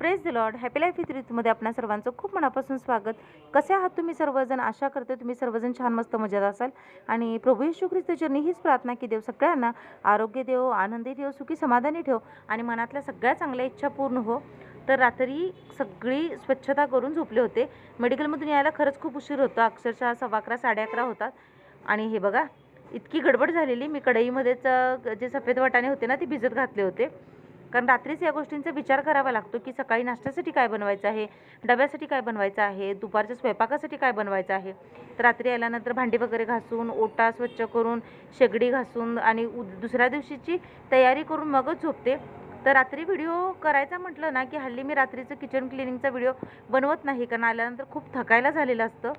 Press the lord happy life with ऋतूमध्ये आपणा सर्वांचं खूप मनापासून स्वागत. कसे आहात तुम्ही सर्वजण? आशा करते तुम्ही सर्वजण छान मस्त मजेत असाल. आणि प्रभू येशू ख्रिस्त हीच प्रार्थना की देव सगळ्यांना आरोग्य देव आनंदी ठेव सुखी समाधानी ठेव आणि मनातल्या सगळ्या चांगल्या इच्छा पूर्ण हो. तर रात्री सगळी स्वच्छता करून झोपले होते. मेडिकलमधून यायला खरंच खूप उशीर होता. अक्षरशः सव्वा अकरा साडे अकरा होतात. आणि हे बघा इतकी गडबड झालेली. मी कढईमध्येच जे सफेद वाटाणे होते ना ते भिजत घातले होते. कारण रात्रीच या गोष्टींचा विचार करावा लागतो की सकाळी नाश्त्यासाठी काय बनवायचं आहे डब्यासाठी काय बनवायचं आहे दुपारच्या स्वयंपाकासाठी काय बनवायचं आहे? तर रात्री आल्यानंतर भांडी वगैरे घासून ओटा स्वच्छ करून शेगडी घासून आणि उ दुसऱ्या दिवशीची तयारी करून मगच झोपते. तर रात्री व्हिडिओ करायचा म्हटलं ना की हल्ली मी रात्रीचं किचन क्लिनिंगचा व्हिडिओ बनवत नाही कारण आल्यानंतर खूप थकायला झालेलं असतं.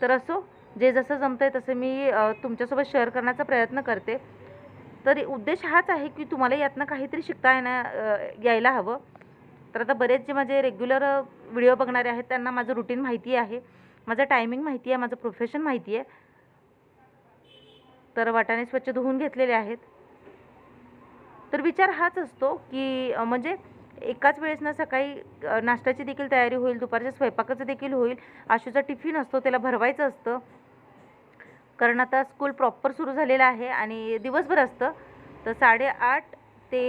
तर असो जे जसं जमतं आहे तसं मी तुमच्यासोबत शेअर करण्याचा प्रयत्न करते. तर उद्देश हाच आहे की तुम्हाला यातनं काहीतरी शिकता येण्या यायला हवं. तर आता बरेच जे माझे रेग्युलर व्हिडिओ बघणारे आहेत त्यांना माझं रुटीन माहिती आहे. माझं टायमिंग माहिती आहे माझं प्रोफेशन माहिती आहे. तर वाटाणे स्वच्छ धुवून घेतलेले आहेत. तर विचार हाच असतो की म्हणजे एकाच वेळेस ना सकाळी नाश्त्याची देखील तयारी होईल दुपारच्या स्वयंपाकाचं देखील होईल. आशूचा टिफिन असतो त्याला भरवायचं असतं. कारण आता स्कूल प्रॉपर सुरू झालेलं आहे आणि दिवसभर असतं. तर साडेआठ ते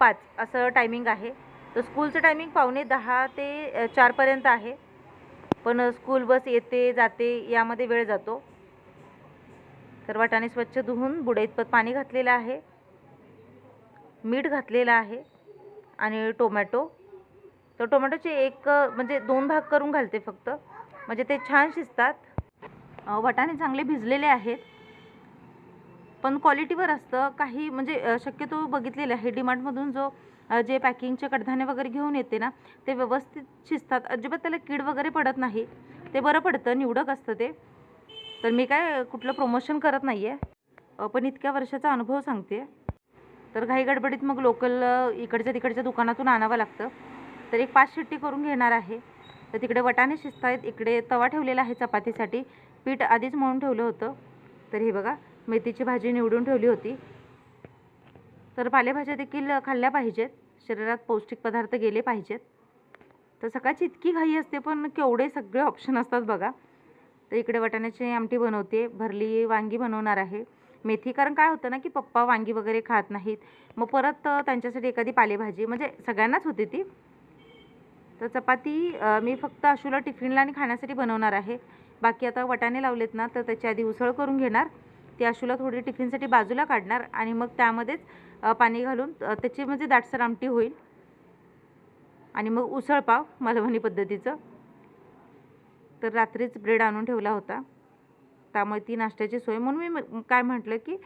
पाच असं टायमिंग आहे. तर स्कूलचं टायमिंग पावणे दहा ते चारपर्यंत आहे. पण स्कूल बस येते जाते यामध्ये वेळ जातो. तर वाटाणे स्वच्छ धुवून बुडईत पाणी घातलेलं आहे. मीठ घातलेलं आहे आणि टोमॅटो. तर टोमॅटोचे एक म्हणजे दोन भाग करून घालते फक्त. म्हणजे ते छान शिजतात. वाटाणे चांगले भिजलेले आहेत. पण क्वालिटीवर असतं. काही म्हणजे शक्यतो बघितलेलं आहे डिमार्टमधून जो जे पॅकिंगचे कडधान्य वगैरे घेऊन येते ना ते व्यवस्थित शिजतात. अजिबात त्याला कीड वगैरे पडत नाही. ते बरं पडतं निवडक असतं ते. तर मी काय कुठलं प्रमोशन करत नाही आहे पण इतक्या वर्षाचा अनुभव सांगते. तर घाई गडबडीत मग लोकल इकडच्या तिकडच्या दुकानातून आणावं लागतं. तर एक पाच शिट्टी करून घेणार आहे. तर तिकडे वटाणे शिजत आहेत इकडे तवा ठेवलेला आहे चपातीसाठी. पीठ आधीच मळून ठेवलं होतं. तर हे बघा मेथीची भाजी निवडून ठेवली होती. तर पालेभाज्या देखील खाल्ल्या पाहिजेत. शरीरात पौष्टिक पदार्थ गेले पाहिजेत. तर सकाळची इतकी घाई असते पण केवढे सगळे ऑप्शन असतात बघा. तर इकडे वाटाण्याची आमटी बनवते. भरली वांगी बनवणार आहे. मेथी कारण काय होतं ना की पप्पा वांगी वगैरे खात नाहीत. मग परत त्यांच्यासाठी एखादी पालेभाजी म्हणजे सगळ्यांनाच होती ती. तर चपाती मी फक्त अशूला टिफिनला आणि खाण्यासाठी बनवणार आहे. बाकी आता वटाणे लावलेत ना तर त्याची आधी उसळ करून घेणार. ती आशूला थोडी टिफिनसाठी बाजूला काढणार आणि मग त्यामध्येच पाणी घालून त्याची म्हणजे दाटसर आमटी होईल. आणि मग उसळपाव मालवणी पद्धतीचं. तर रात्रीच ब्रेड आणून ठेवला होता. त्यामुळे ती नाश्त्याची सोय. म्हणून मी म- काय म्हटलं की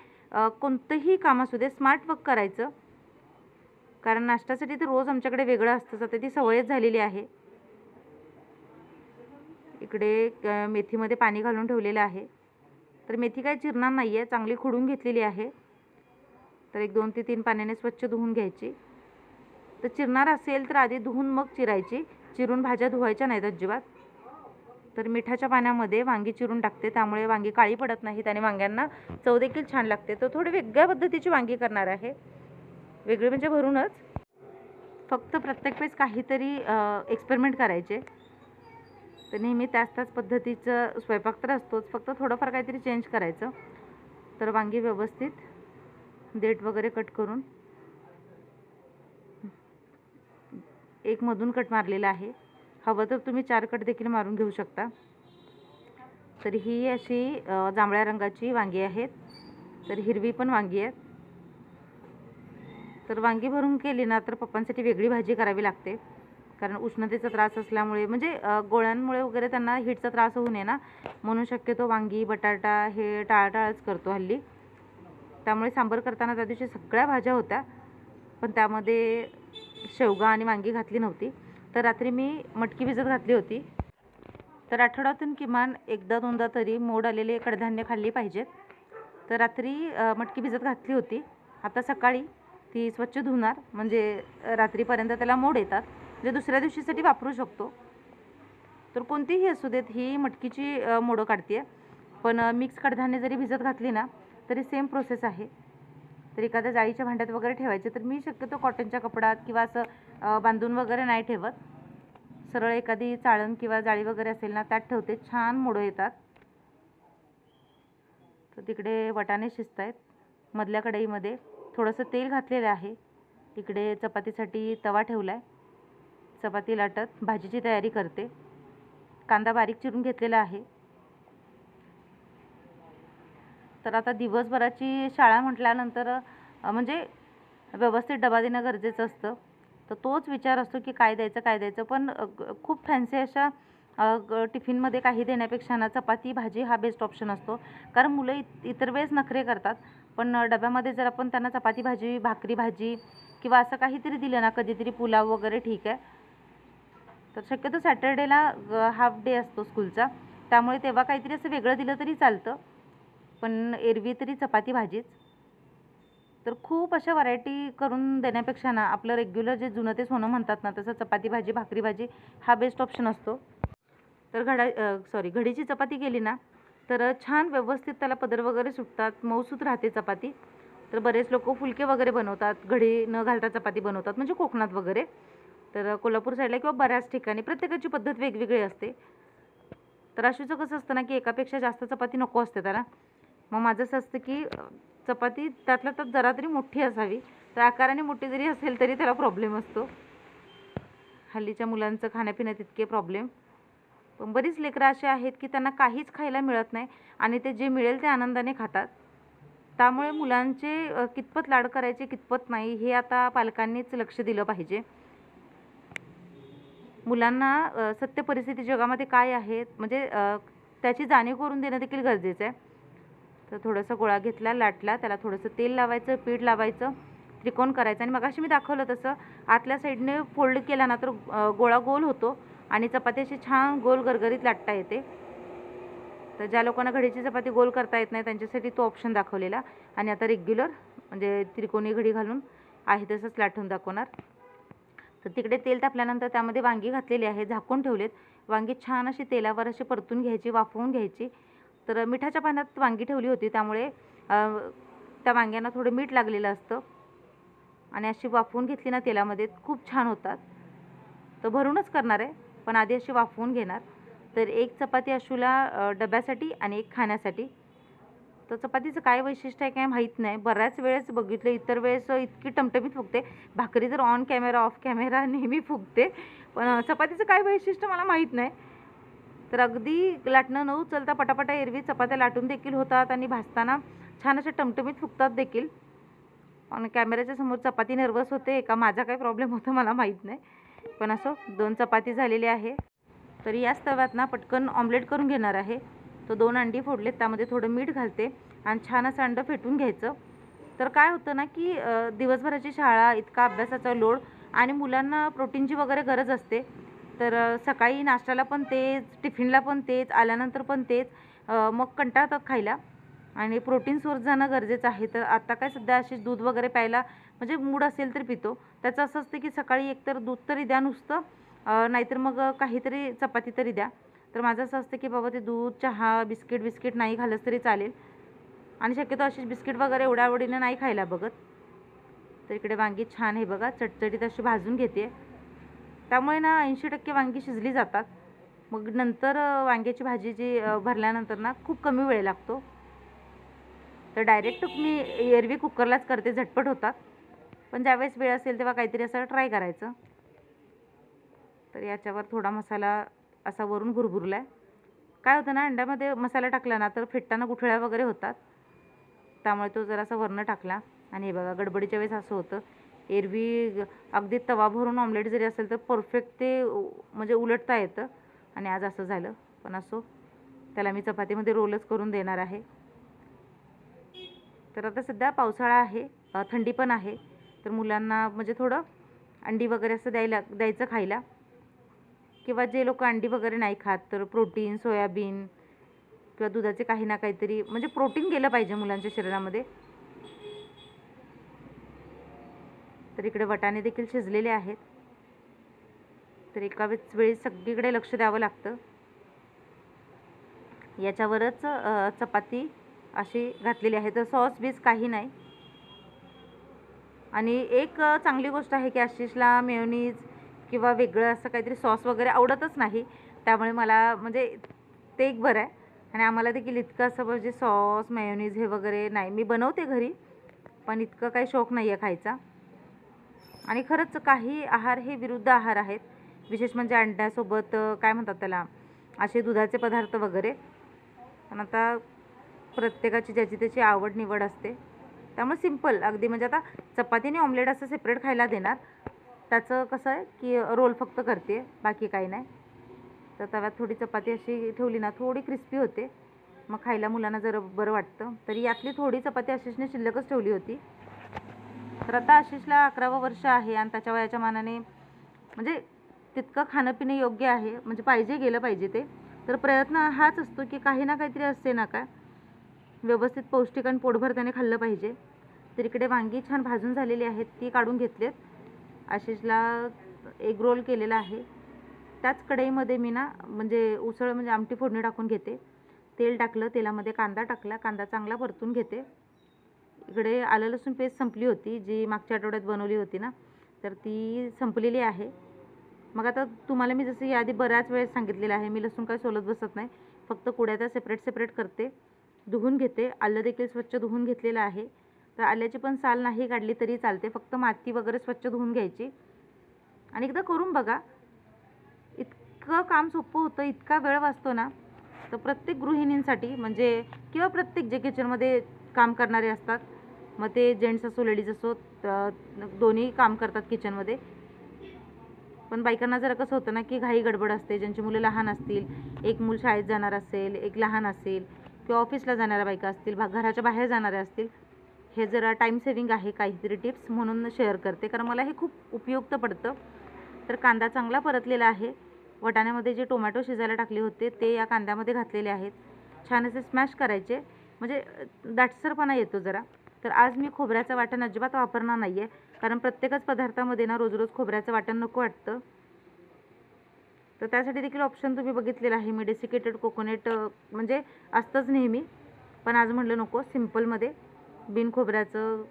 कोणतंही काम असू दे स्मार्ट वर्क करायचं. कारण नाश्त्यासाठी तर रोज आमच्याकडे वेगळं असतं. आता ती सवयच झालेली आहे. इकडे मेथीमध्ये पाणी घालून ठेवलेलं आहे. तर मेथी काय चिरणार नाही आहे चांगली खुडून घेतलेली आहे. तर एक दोन ते तीन पाण्याने स्वच्छ धुवून घ्यायची. तर चिरणार असेल तर आधी धुवून मग चिरायची. चिरून भाज्या धुवायच्या नाहीत अजिबात. तर मिठाच्या पाण्यामध्ये वांगी चिरून टाकते त्यामुळे वांगी काळी पडत नाहीत आणि वांग्यांना चव देखील छान लागते. तर थोडी वेगळ्या पद्धतीची वांगी करणार आहे. वेगळी म्हणजे भरूनच. फक्त प्रत्येक वेळेस काहीतरी एक्सपेरिमेंट करायचे. तर नेहमी त्याच त्याच पद्धतीचं स्वयंपाक तर असतोच. फक्त थोडंफार काहीतरी चेंज करायचं. तर वांगी व्यवस्थित. देठ वगैरे कट करून. एक मधून कट मारलेला आहे. हवं तर तुम्ही चार कट देखील मारून घेऊ शकता. तर ही अशी जांभळ्या रंगाची वांगी आहेत. तर हिरवी पण वांगी आहेत. तर वांगी भरून केली ना तर पप्पांसाठी वेगळी भाजी करावी लागते. कारण उष्णतेचा त्रास असल्यामुळे म्हणजे गोळ्यांमुळे वगैरे त्यांना हीटचा त्रास होऊ नये ना. म्हणून शक्यतो वांगी बटाटा हे टाळाटाळच करतो हल्ली. त्यामुळे सांबार करताना त्या दिवशी सगळ्या भाज्या होत्या पण त्यामध्ये शेवगा आणि वांगी घातली नव्हती. तर रात्री मी मटकी भिजत घातली होती. तर आठवड्यातून किमान एकदा दोनदा तरी मोड आलेले कडधान्य खाल्ली पाहिजेत. तर रात्री मटकी भिजत घातली होती. आता सकाळी ती स्वच्छ धुणार म्हणजे रात्रीपर्यंत त्याला मोड येतात. जे दुसऱ्या दिवशीसाठी वापरू शकतो. तर कोणतीही असू देत ही मटकीची मोडं काढते पण मिक्स कडधान्य जरी भिजत घातली ना तरी सेम प्रोसेस आहे. तर एखाद्या जाळीच्या भांड्यात वगैरे ठेवायचे तर मी शक्यतो कॉटनच्या कपड्यात किंवा असं बांधून वगैरे नाही ठेवत. सरळ एखादी चाळण किंवा जाळी वगैरे असेल ना त्यात ठेवते. छान मोडं येतात. तर तिकडे वटाणे शिजत आहेत मधल्या कढईमध्ये थोडंसं तेल घातलेलं आहे. तिकडे चपातीसाठी तवा ठेवला आहे चपाती लाटत भाजीची तयारी करते. कांदा बारीक चिरून घेतलेला आहे. तर आता दिवसभराची शाळा म्हटल्यानंतर म्हणजे व्यवस्थित डबा देणं गरजेचं असतं. तर तोच विचार असतो की काय द्यायचं काय द्यायचं. पण खूप फॅन्सी अशा ग- टिफिनमध्ये काही देण्यापेक्षा ना चपाती भाजी हा बेस्ट ऑप्शन असतो. कारण मुलं इत इतर वेळेस नखरे करतात. पण डब्यामध्ये जर आपण त्यांना चपाती भाजी भाकरी भाजी किंवा असं काहीतरी दिलं ना कधीतरी पुलाव वगैरे ठीक आहे. तर शक्यतो सॅटर्डेला हाफ डे असतो स्कूलचा. त्यामुळे तेव्हा काहीतरी असं वेगळं दिलं तरी चालतं. पण एरवी तरी चपाती भाजीच. तर खूप अशा व्हरायटी करून देण्यापेक्षा ना आपलं रेग्युलर जे जुनं ते सोनं म्हणतात ना तसं चपाती भाजी भाकरी भाजी हा बेस्ट ऑप्शन असतो. तर घडा सॉरी घडीची चपाती केली ना तर छान व्यवस्थित त्याला पदर वगैरे सुटतात मऊसूत राहते चपाती. तर बरेच लोक फुलके वगैरे बनवतात घडी न घालता चपाती बनवतात म्हणजे कोकणात वगैरे. तर कोल्हापूर साईडला किंवा बऱ्याच ठिकाणी प्रत्येकाची पद्धत वेगवेगळी असते. तर अशीचं कसं असतं ना की एकापेक्षा जास्त चपाती नको असते त्याला. मग माझं असं असतं की चपाती त्यातल्या त्यात जरा तरी मोठी असावी. तर आकाराने मोठी जरी असेल तरी त्याला प्रॉब्लेम असतो. हल्लीच्या मुलांचं खाण्यापिण्यात इतके प्रॉब्लेम पण बरीच लेकरं असे आहेत की त्यांना काहीच खायला मिळत नाही आणि ते जे मिळेल ते आनंदाने खातात. त्यामुळे मुलांचे कितपत लाड करायचे कितपत नाही हे आता पालकांनीच लक्ष दिलं पाहिजे. मुलांना सत्य परिस्थिती जगामध्ये काय आहे म्हणजे त्याची जाणीव करून देणं देखील गरजेचं आहे. तर थोडंसं गोळा घेतला लाटला त्याला थोडंसं तेल लावायचं पीठ लावायचं त्रिकोण करायचं. आणि मगाशी मी दाखवलं तसं आतल्या साईडने फोल्ड केला ना तर गोळा गोल होतो आणि चपाती अशी छान गोल गरगरीत लाटता येते. तर ज्या लोकांना घडीची चपाती गोल करता येत नाही त्यांच्यासाठी तो ऑप्शन दाखवलेला. आणि आता रेग्युलर म्हणजे त्रिकोणी घडी घालून आहे तसंच लाटून दाखवणार. तर तिकडे तेल तापल्यानंतर त्यामध्ये वांगी घातलेली आहे झाकून ठेवलेत. वांगी छान अशी तेलावर अशी परतून घ्यायची वाफवून घ्यायची. तर मिठाच्या पाण्यात वांगी ठेवली होती त्यामुळे त्या वांग्यांना थोडं मीठ लागलेलं असतं. आणि अशी वाफवून घेतली ना तेलामध्ये खूप छान होतात. तर भरूनच करणार आहे पण आधी अशी वाफवून घेणार. तर एक चपाती अशूला डब्यासाठी आणि एक खाण्यासाठी. तर चपातीचं काय वैशिष्ट्य आहे काय माहीत नाही. बऱ्याच वेळेस बघितलं इतर वेळेस इतकी टमटमीत फुगते. भाकरी तर ऑन कॅमेरा ऑफ कॅमेरा नेहमी फुगते. पण चपातीचं काय वैशिष्ट्य मला माहीत नाही. तर अगदी लाटणं न उचलता पटापटा एरवी चपात्या लाटून देखील होतात आणि भाजताना छान अशा टमटमीत फुगतात देखील. आणि कॅमेऱ्याच्या समोर चपाती नर्वस होते. का माझा काय प्रॉब्लेम होतो मला माहीत नाही. पण असं दोन चपाती झालेली आहे. तर याच तव्यात ना पटकन ऑमलेट करून घेणार आहे. तर दोन अंडी फोडलेत त्यामध्ये थोडं मीठ घालते आणि छान असं अंडं फेटून घ्यायचं. तर काय होतं ना की दिवसभराची शाळा इतका अभ्यासाचा लोड आणि मुलांना प्रोटीनची वगैरे गरज असते. तर सकाळी नाश्त्याला पण तेच टिफिनला पण तेच आल्यानंतर पण तेच मग कंटाळतात खायला. आणि प्रोटीन सोर्स जाणं गरजेचं आहे. तर आता काय सध्या असे दूध वगैरे प्यायला म्हणजे मूड असेल तर पितो. त्याचं असं असतं की सकाळी एकतर दूध तरी द्या नुसतं नाहीतर मग काहीतरी चपाती तरी द्या. तर माझं असं असतं की बाबा ते दूध चहा बिस्किट बिस्किट नाही खाल्लंच तरी चालेल. आणि शक्यतो अशी बिस्किट वगैरे एवढ्या आवडीनं नाही खायला बघत. तर इकडे वांगी छान आहे बघा चटचटीत अशी भाजून घेते. त्यामुळे ना ऐंशी टक्के वांगी शिजली जातात. मग नंतर वांग्याची भाजी जी भरल्यानंतर ना खूप कमी वेळ लागतो. तर डायरेक्ट मी एरवी कुकरलाच करते झटपट होतात. पण ज्यावेळेस वेळ असेल तेव्हा काहीतरी असं ट्राय करायचं. तर याच्यावर थोडा मसाला असा वरून भुरभुरला आहे काय होतं ना अंड्यामध्ये मसाला टाकला ना तर फेटताना गुठळ्या वगैरे होतात. त्यामुळे तो जरासा वरणं टाकला. आणि हे बघा गडबडीच्या वेळेस असं होतं. एरवी अगदी तवा भरून ऑमलेट जरी असेल तर परफेक्ट ते म्हणजे उलटता येतं. आणि आज असं झालं. पण असो त्याला मी चपातीमध्ये रोलच करून देणार आहे. तर आता सध्या पावसाळा आहे थंडी पण आहे. तर मुलांना म्हणजे थोडं अंडी वगैरे असं द्यायला द्यायचं खायला. किंवा जे लोक अंडी वगैरे नाही खात तर प्रोटीन सोयाबीन किंवा दुधाचे काही ना काहीतरी म्हणजे प्रोटीन गेलं पाहिजे मुलांच्या शरीरामध्ये. तर इकडे वटाणे देखील शिजलेले आहेत. तर एका वेळेस वेळी सगळीकडे लक्ष द्यावं लागतं. याच्यावरच चपाती अशी घातलेली आहे. तर सॉस बीस काही नाही. आणि एक चांगली गोष्ट आहे की आशिषला मेयोनीज किंवा वेगळं असं काहीतरी सॉस वगैरे आवडतच नाही. त्यामुळे मला म्हणजे ते एक बरं आहे. आणि आम्हाला देखील इतकं असं म्हणजे सॉस मॅयोनीज हे वगैरे नाही. मी बनवते घरी पण इतकं काही शौक नाही आहे खायचा. आणि खरंच काही आहार हे विरुद्ध आहार आहेत. विशेष म्हणजे अंड्यासोबत काय म्हणतात त्याला? असे दुधाचे पदार्थ वगैरे. पण आता प्रत्येकाची ज्याची त्याची आवड निवड असते. त्यामुळे सिंपल अगदी म्हणजे आता चपाती आणि ऑमलेट असं सेपरेट खायला देणार. त्याचं कसं आहे की रोल फक्त करते बाकी काही नाही. तर तव्यात थोडी चपाती अशी ठेवली ना थोडी क्रिस्पी होते. मग खायला मुलांना जरा बरं वाटतं. तरी यातली थोडी चपाती आशिषने शिल्लकच ठेवली होती. तर आता आशिषला अकरावं वर्ष आहे आणि त्याच्या वयाच्या मानाने म्हणजे तितकं खाणं पिणं योग्य आहे. म्हणजे पाहिजे गेलं पाहिजे ते. तर प्रयत्न हाच असतो की काही ना काहीतरी असते ना काय व्यवस्थित पौष्टिक आणि पोटभर त्याने खाल्लं पाहिजे. तर इकडे वांगी छान भाजून झालेली आहेत ती काढून घेतलेत. आशिषला एग रोल केलेला आहे. त्याच कढईमध्ये मी ना म्हणजे उसळ म्हणजे आमटी फोडणी टाकून घेते. तेल टाकलं तेलामध्ये कांदा टाकला कांदा चांगला परतून घेते. इकडे आलं लसूण पेस्ट संपली होती जी मागच्या आठवड्यात बनवली होती ना तर ती संपलेली आहे. मग आता तुम्हाला मी जसं याआधी बऱ्याच वेळेस सांगितलेलं आहे मी लसूण काय सोलत बसत नाही फक्त कुड्या त्या सेपरेट सेपरेट करते धुवून घेते. आलं देखील स्वच्छ धुवून घेतलेलं आहे. तर आल्याची पण साल नाही काढली तरी चालते. फक्त माती वगैरे स्वच्छ धुवून घ्यायची. आणि एकदा करून बघा. इतकं काम सोपं होतं इतका वेळ वाचतो ना तर प्रत्येक गृहिणींसाठी म्हणजे किंवा प्रत्येक जे किचनमध्ये काम करणारे असतात मग ते जेंट्स असो लेडीज असो दोन्ही काम करतात किचनमध्ये. पण बायकांना जरा कसं होतं ना की घाई गडबड असते ज्यांची मुलं लहान असतील एक मूल शाळेत जाणार असेल एक लहान असेल किंवा ऑफिसला जाणाऱ्या बायका असतील भा घराच्या बाहेर जाणाऱ्या असतील हे जरा टाईम सेविंग आहे काहीतरी टिप्स म्हणून शेअर करते. कारण मला हे खूप उपयुक्त पडतं. तर कांदा चांगला परतलेला आहे. वटाण्यामध्ये जे टोमॅटो शिजायला टाकले होते ते या कांद्यामध्ये घातलेले आहेत. छान असे स्मॅश करायचे. म्हणजे दाटसरपणा येतो जरा. तर आज मी खोबऱ्याचं वाटण अजिबात वापरणार नाही आहे कारण प्रत्येकच पदार्थामध्ये ना रोज रोज खोबऱ्याचं वाटण नको वाटतं. तर त्यासाठी देखील ऑप्शन तुम्ही बघितलेला आहे. मी डेसिकेटेड कोकोनट म्हणजे असतंच नेहमी. पण आज म्हटलं नको सिम्पलमध्ये बिन खोबऱ्याचं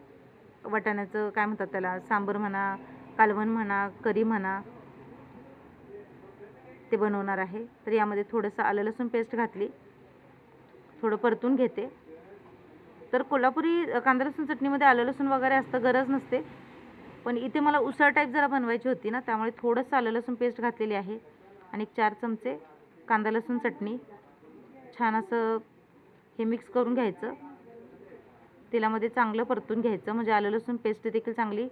वाटाण्याचं काय म्हणतात त्याला सांबर म्हणा कालवण म्हणा करी म्हणा ते बनवणार आहे. तर यामध्ये थोडंसं आलं लसूण पेस्ट घातली. थोडं परतून घेते. तर कोल्हापुरी कांदा लसूण चटणीमध्ये आलं लसूण वगैरे असतं गरज नसते. पण इथे मला उसळ टाईप जरा बनवायची होती ना त्यामुळे थोडंसं आलं लसूण पेस्ट घातलेली आहे. आणि एक चार चमचे कांदा लसूण चटणी. छान असं हे मिक्स करून घ्यायचं. तेलामध्ये चांगलं परतून घ्यायचं. म्हणजे आलं लसूण पेस्ट देखील चांगली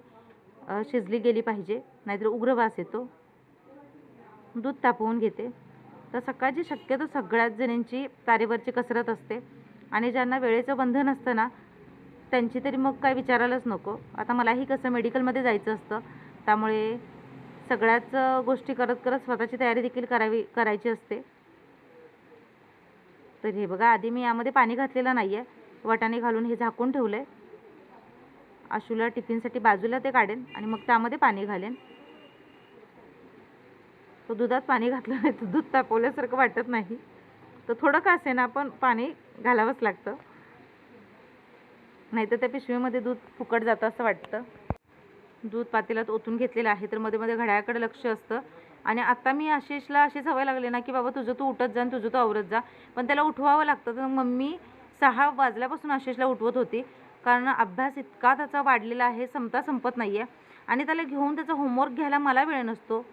शिजली गेली पाहिजे. नाहीतर उग्र वास येतो. दूध तापवून घेते. तर सकाळची शक्यतो सगळ्याच जणींची तारेवरची कसरत असते. आणि ज्यांना वेळेचं बंधन असतं ना त्यांची तरी मग काय विचारायलाच नको. आता मलाही कसं मेडिकलमध्ये जायचं असतं. त्यामुळे सगळ्याच गोष्टी करत करत स्वतःची तयारी देखील करावी करायची असते. तर हे बघा आधी मी यामध्ये पाणी घातलेलं नाही आहे वाटाणे घालून हे झाकून ठेवलं आहे आशूला टिफिनसाठी बाजूला ते काढेन आणि मग त्यामध्ये पाणी घालेन. तो दुधात पाणी घातलं नाही तर दूध तापवल्यासारखं वाटत नाही. तर थोडं का असेना पण पाणी घालावंच लागतं. नाहीतर त्या पिशवीमध्ये दूध फुकट जातं असं वाटतं. दूध पातेल्यात ओतून घेतलेलं आहे तर मध्ये मध्ये घड्याळाकडे लक्ष असतं. आणि आता मी आशिषला अशी सवय लागली ना की बाबा तुझं तू उठत जा आणि तुझं तू आवरत जा. पण त्याला उठवावं लागतं तर मम्मी सहा वाजल्यापासून आशिषला उठवत होती. कारण अभ्यास इतका त्याचा वाढलेला आहे संपता संपत नाही आहे आणि त्याला घेऊन त्याचा होमवर्क घ्यायला मला वेळ नसतो.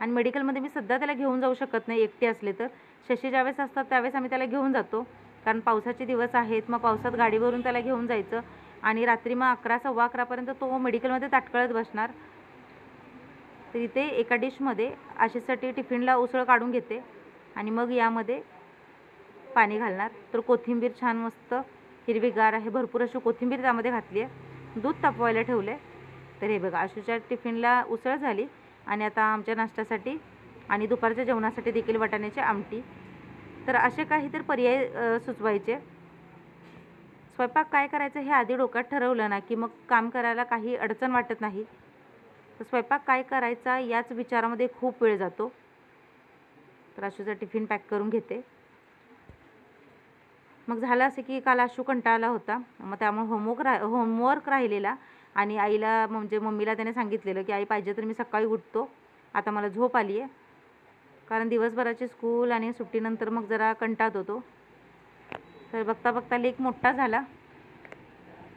आणि मेडिकलमध्ये मी सध्या त्याला घेऊन जाऊ शकत नाही एकटी असले तर. शशी ज्यावेळेस असतात त्यावेळेस आम्ही त्याला घेऊन जातो. कारण पावसाचे दिवस आहेत मग पावसात गाडीवरून त्याला घेऊन जायचं. आणि रात्री मग अकरा सव्वा अकरापर्यंत तो मेडिकलमध्ये ताटकळत बसणार. तर इथे एका डिशमध्ये आशिषसाठी टिफिनला उसळ काढून घेते. आणि मग यामध्ये पाणी घालणार. तर कोथिंबीर छान मस्त हिरवीगार आहे. भरपूर अशी कोथिंबीर त्यामध्ये घातली आहे. दूध तापवायला ठेवलं आहे तर हे बघा आशूच्या टिफिनला उसळ झाली आणि आता आमच्या नाश्त्यासाठी आणि दुपारच्या जेवणासाठी देखील वाटाण्याची आमटी. तर असे काही तर पर्याय सुचवायचे. स्वयंपाक काय करायचं हे आधी डोक्यात ठरवलं ना की मग काम करायला काही अडचण वाटत नाही. तर स्वयंपाक काय करायचा याच विचारामध्ये खूप वेळ जातो. तर आशूचा टिफिन पॅक करून घेते. मग झालं असं की काल आशू कंटाळला होता. मग त्यामुळे होमवर्क रा होमवर्क राहिलेला. आणि आईला म्हणजे मम्मीला त्याने सांगितलेलं की आई पाहिजे तर मी सकाळी उठतो. आता मला झोप आली आहे. कारण दिवसभराची स्कूल आणि सुट्टीनंतर मग जरा कंटाळत होतो. तर बघता बघता लेक मोठा झाला.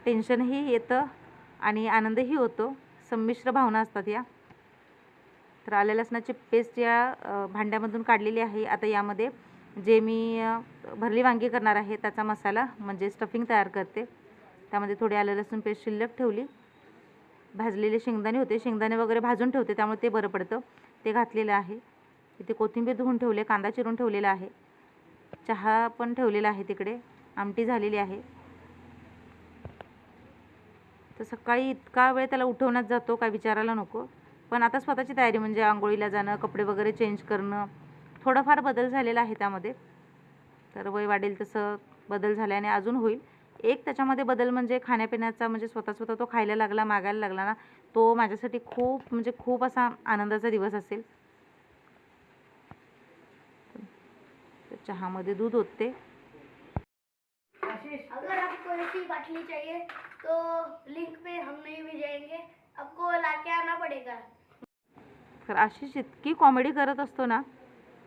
टेन्शनही येतं आणि आनंदही होतो. संमिश्र भावना असतात या. तर आल्या लसणाची पेस्ट या भांड्यामधून काढलेली आहे. आता यामध्ये जे मी भरली वांगी करणार आहे त्याचा मसाला म्हणजे स्टफिंग तयार करते. त्यामध्ये थोडी आलं लसूण पेस्ट शिल्लक ठेवली. भाजलेले शेंगदाणे होते. शेंगदाणे वगैरे भाजून ठेवते त्यामुळे ते बरं पडतं. ते घातलेलं आहे. इथे कोथिंबीर धुवून ठेवले कांदा चिरून ठेवलेला आहे. चहा पण ठेवलेला आहे तिकडे. आमटी झालेली आहे. तर सकाळी इतका वेळ त्याला उठवण्यात जातो काय विचारायला नको. पण आता स्वतःची तयारी म्हणजे आंघोळीला जाणं कपडे वगैरे चेंज करणं थोडाफार बदल झालेला आहे त्यामध्ये. तर वय वाढेल तसं बदल झाल्याने अजून होईल. एक त्याच्यामध्ये बदल म्हणजे खाण्यापिण्याचा म्हणजे स्वतः स्वतः तो खायला लागला मागायला लागला ना तो माझ्यासाठी खूप म्हणजे खूप असा आनंदाचा दिवस असेल. चहामध्ये दूध ओतते. अगर आपको ऐसी बाटली चाहिए तो लिंक पे हम नहीं भेजेंगे। आपको लाके आना पड़ेगा। तर आशिष इतकी कॉमेडी करत असतो ना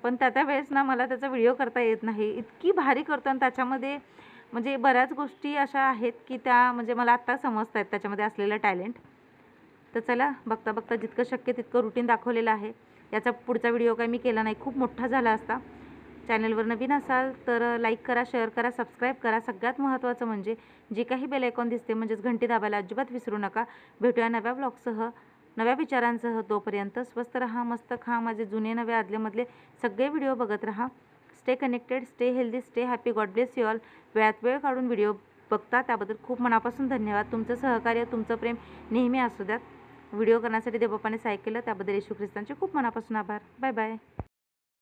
पण त्या त्या वेळेस ना मला त्याचा व्हिडिओ करता येत नाही. इतकी भारी करतो आणि त्याच्यामध्ये म्हणजे बऱ्याच गोष्टी अशा आहेत की त्या म्हणजे मला आत्ता समजत आहेत त्याच्यामध्ये असलेलं टॅलेंट तर चला बघता बघता जितकं शक्य तितकं रुटीन दाखवलेलं आहे. याचा पुढचा व्हिडिओ काही मी केला नाही. खूप मोठा झाला असता. चॅनलवर नवीन असाल तर लाईक करा शेअर करा सबस्क्राईब करा. सगळ्यात महत्त्वाचं म्हणजे जे काही बेल आयकॉन दिसते म्हणजेच घंटी दाबायला अजिबात विसरू नका. भेटूया नव्या ब्लॉगसह नव्या विचारांसह तोपर्यंत स्वस्त रहा मस्त खा. माझे जुने नवे आदलेमधले सगळे व्हिडिओ बघत राहा. Stay connected stay healthy stay happy God bless you all वेळात वेळ काढून व्हिडिओ बघता त्याबद्दल खूप मनापासून धन्यवाद. तुमचं सहकार्य तुमचं प्रेम नेहमी असू द्यात. व्हिडिओ करण्यासाठी देवबापाने सहाय्य केलं त्याबद्दल येशू ख्रिस्तांचे खूप मनापासून आभार. Bye bye